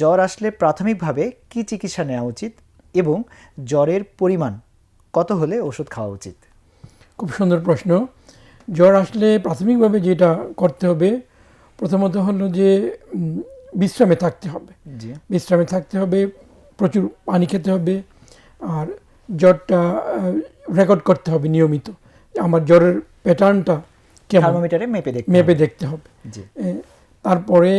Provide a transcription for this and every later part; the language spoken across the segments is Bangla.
জ্বর আসলে প্রাথমিকভাবে কি চিকিৎসা নেওয়া উচিত এবং জ্বরের পরিমাণ কত হলে ওষুধ খাওয়া উচিত? খুব সুন্দর প্রশ্ন। জ্বর আসলে প্রাথমিকভাবে যেটা করতে হবে প্রথমত হলো যে বিশ্রামে থাকতে হবে। জি। বিশ্রামে থাকতে হবে প্রচুর পানি খেতে হবে আর জ্বরটা রেকর্ড করতে হবে নিয়মিত। আমার জ্বরের প্যাটার্নটা কেমন? থার্মোমিটারে মেপে দেখতে মেপে হবে। দেখতে হবে। জি। তারপরে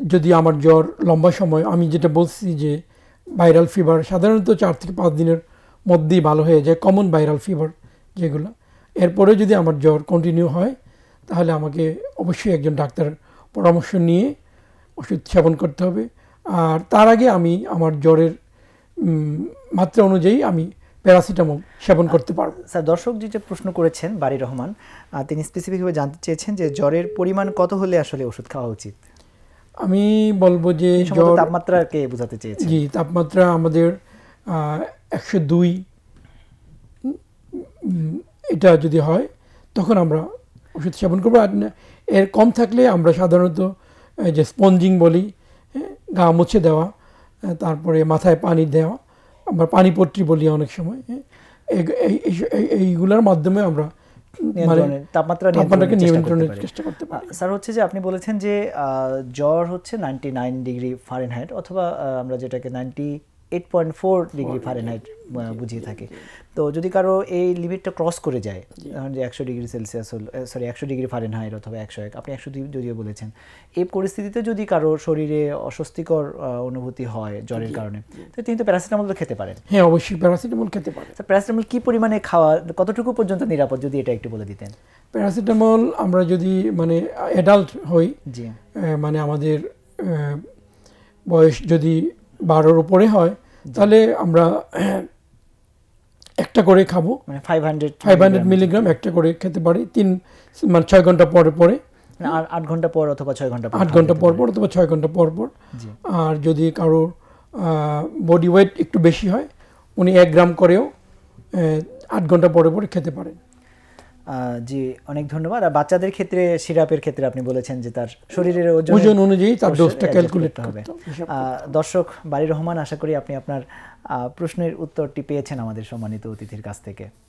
যদি আমার জ্বর লম্বা সময় আমি যেটা বলছি যে ভাইরাল ফিভার সাধারণত চার থেকে পাঁচ দিনের মধ্যেই ভালো হয়ে যায় কমন ভাইরাল ফিভার যেগুলো। এরপরে যদি আমার জ্বর কন্টিনিউ হয় তাহলে আমাকে অবশ্যই একজন ডাক্তারের পরামর্শ নিয়ে ওষুধ সেবন করতে হবে। আর তার আগে আমি আমার জ্বরের মাত্রা অনুযায়ী আমি প্যারাসিটামল সেবন করতে পারব। স্যার দর্শক যেটা প্রশ্ন করেছেন বাড়ি রহমান তিনি স্পেসিফিকভাবে জানতে চেয়েছেন যে জ্বরের পরিমাণ কত হলে আসলে ওষুধ খাওয়া উচিত। আমি বলব যে জ্বর তাপমাত্রাকে বোঝাতে চেয়েছেন জি তাপমাত্রা আমাদের একশো দুই এটা যদি হয় তখন আমরা ওষুধ সেবন করব। আর এর কম থাকলে আমরা সাধারণত যে স্পঞ্জিং বলি হ্যাঁ, গা মুছে দেওয়া তারপরে মাথায় পানি দেওয়া আমরা পানিপট্রি বলি অনেক সময় হ্যাঁ, এই- এই- এই- এই- এইগুলোর মাধ্যমে আমরা তাপমাত্রা নিয়ন্ত্রণের চেষ্টা করতে পারি। চেষ্টা করতে পারি স্যার হচ্ছে যে আপনি বলেছেন যে আহ, জ্বর হচ্ছে নাইনটি নাইন ডিগ্রি ফারেনহাইট অথবা আমরা যেটাকে ninety eight point four degree Fahrenheit বুঝিয়ে থাকে। তো যদি কারও এই লিমিটটা ক্রস করে যায় ধরুন যে একশো ডিগ্রি সেলসিয়াস হল সরি একশো ডিগ্রি ফারেনহাইট অথবা একশো এক আপনি একশো দুই যদিও বলেছেন এই পরিস্থিতিতে যদি কারও শরীরে অস্বস্তিকর অনুভূতি হয় জ্বরের কারণে তো তিনি তো প্যারাসিটামল তো খেতে পারেন। হ্যাঁ অবশ্যই প্যারাসিটামল খেতে পারে স্যার প্যারাসিটামল কি পরিমাণে খাওয়া কতটুকু পর্যন্ত নিরাপদ যদি এটা একটু বলে দিতেন? প্যারাসিটামল আমরা যদি মানে অ্যাডাল্ট হই জি। মানে আমাদের বয়স যদি বারোর উপরে হয় তাহলে আমরা একটা করে খাব। মানে five hundred five hundred milligram একটা করে খেতে পারি তিন মানে ছয় ঘণ্টা পরে পরে। মানে আট ঘণ্টা পর অথবা ছয় ঘণ্টা আট ঘণ্টা পর পর। অথবা ছয় ঘণ্টা পর পর। আর যদি কারোর বডি ওয়েট একটু বেশি হয় উনি এক গ্রাম করেও আট ঘণ্টা পরে পরে খেতে পারেন। জি অনেক ধন্যবাদ। আর বাচ্চাদের ক্ষেত্রে সিরাপের ক্ষেত্রে আপনি বলেছেন যে তার শরীরের ওজন ওজন অনুযায়ী তার ডোজটা ক্যালকুলেট হবে। করতে হবে। আহ, দর্শক বাড়ি রহমান আশা করি আপনি আপনার আহ, প্রশ্নের উত্তরটি পেয়েছেন আমাদের সম্মানিত অতিথির কাছ থেকে।